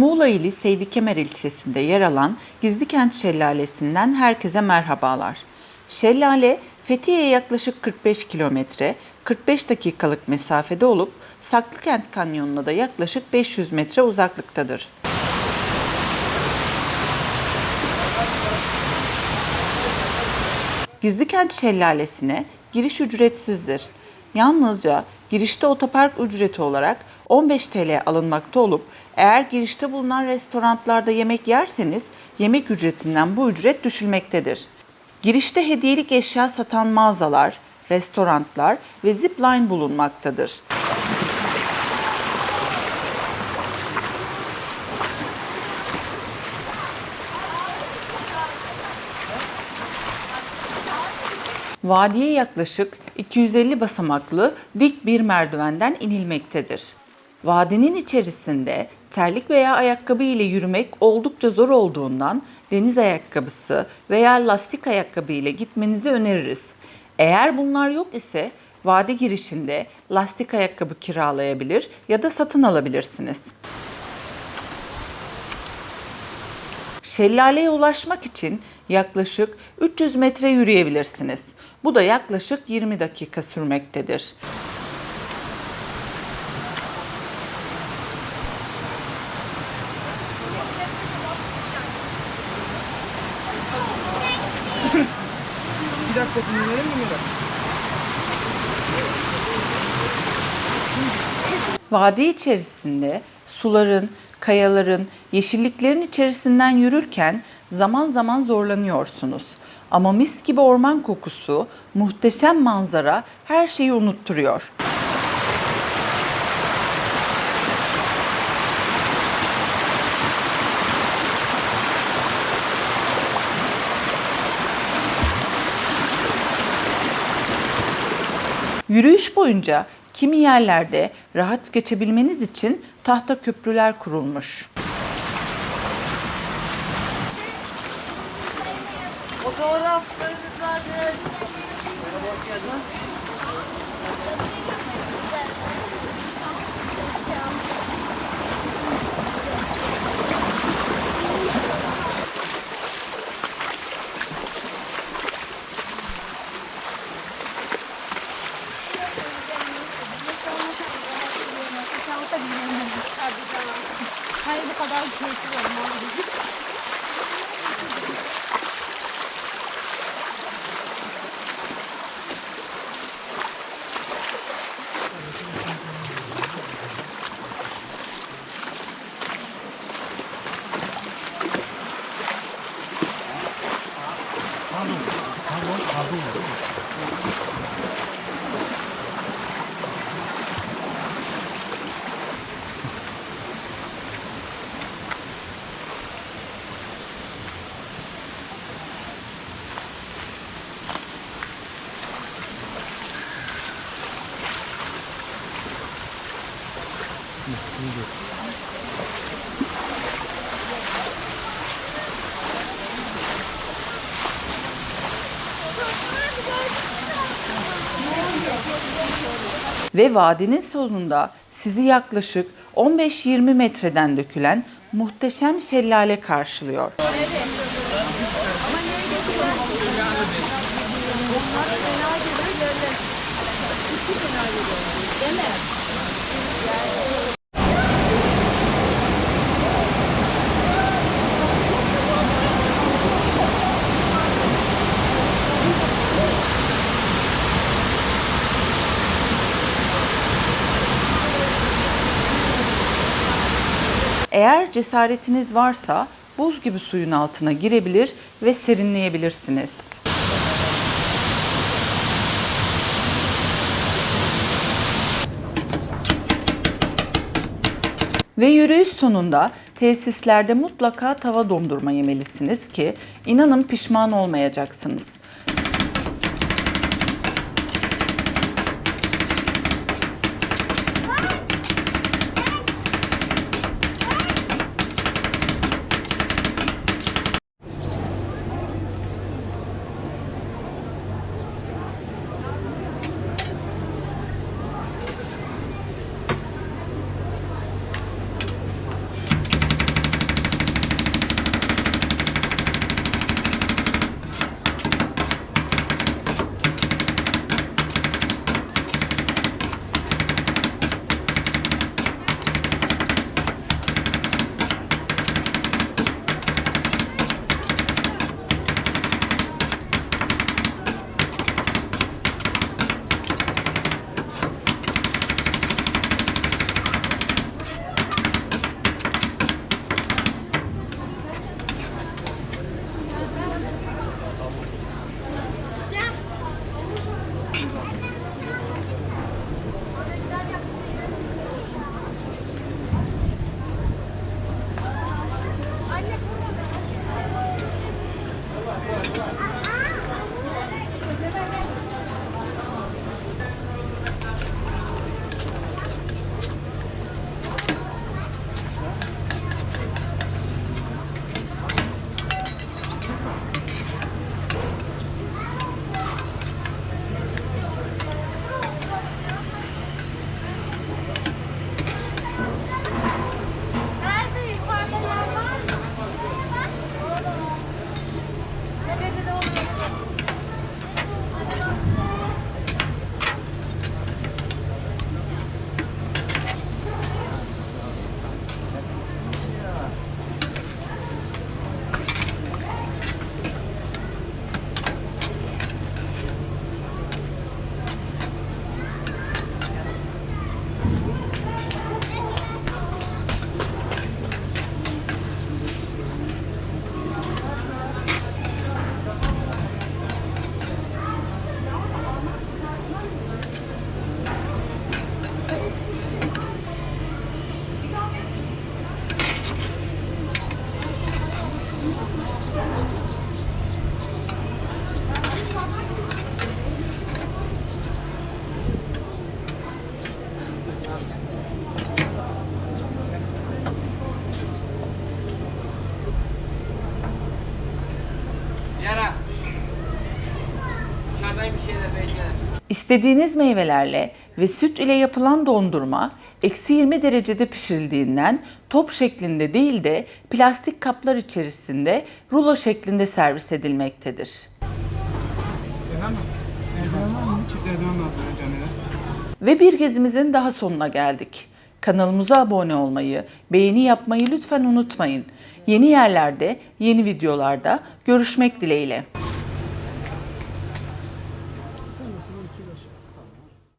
Muğla ili Seydi Kemer ilçesinde yer alan Gizlikent Şelalesi'nden herkese merhabalar. Şelale, Fethiye'ye yaklaşık 45 kilometre, 45 dakikalık mesafede olup Saklıkent Kanyonu'na da yaklaşık 500 metre uzaklıktadır. Gizlikent Şelalesi'ne giriş ücretsizdir. Yalnızca girişte otopark ücreti olarak 15 TL alınmakta olup eğer girişte bulunan restoranlarda yemek yerseniz yemek ücretinden bu ücret düşülmektedir. Girişte hediyelik eşya satan mağazalar, restoranlar ve zipline bulunmaktadır. Vadiye yaklaşık 250 basamaklı dik bir merdivenden inilmektedir. Vadinin içerisinde terlik veya ayakkabı ile yürümek oldukça zor olduğundan deniz ayakkabısı veya lastik ayakkabı ile gitmenizi öneririz. Eğer bunlar yok ise vadi girişinde lastik ayakkabı kiralayabilir ya da satın alabilirsiniz. Şelaleye ulaşmak için yaklaşık 300 metre yürüyebilirsiniz. Bu da yaklaşık 20 dakika sürmektedir. Bir dakika dinleyelim mi? Vadi içerisinde suların, kayaların, yeşilliklerin içerisinden yürürken zaman zaman zorlanıyorsunuz. Ama mis gibi orman kokusu, muhteşem manzara her şeyi unutturuyor. Yürüyüş boyunca kimi yerlerde rahat geçebilmeniz için tahta köprüler kurulmuş. Kadar keyifli olmalı. Ve vadinin sonunda sizi yaklaşık 15-20 metreden dökülen muhteşem şelale karşılıyor. Eğer cesaretiniz varsa buz gibi suyun altına girebilir ve serinleyebilirsiniz. Ve yürüyüş sonunda tesislerde mutlaka tava dondurma yemelisiniz ki inanın pişman olmayacaksınız. İstediğiniz meyvelerle ve süt ile yapılan dondurma eksi 20 derecede pişirildiğinden top şeklinde değil de plastik kaplar içerisinde rulo şeklinde servis edilmektedir. Ve bir gezimizin daha sonuna geldik. Kanalımıza abone olmayı, beğeni yapmayı lütfen unutmayın. Yeni yerlerde, yeni videolarda görüşmek dileğiyle.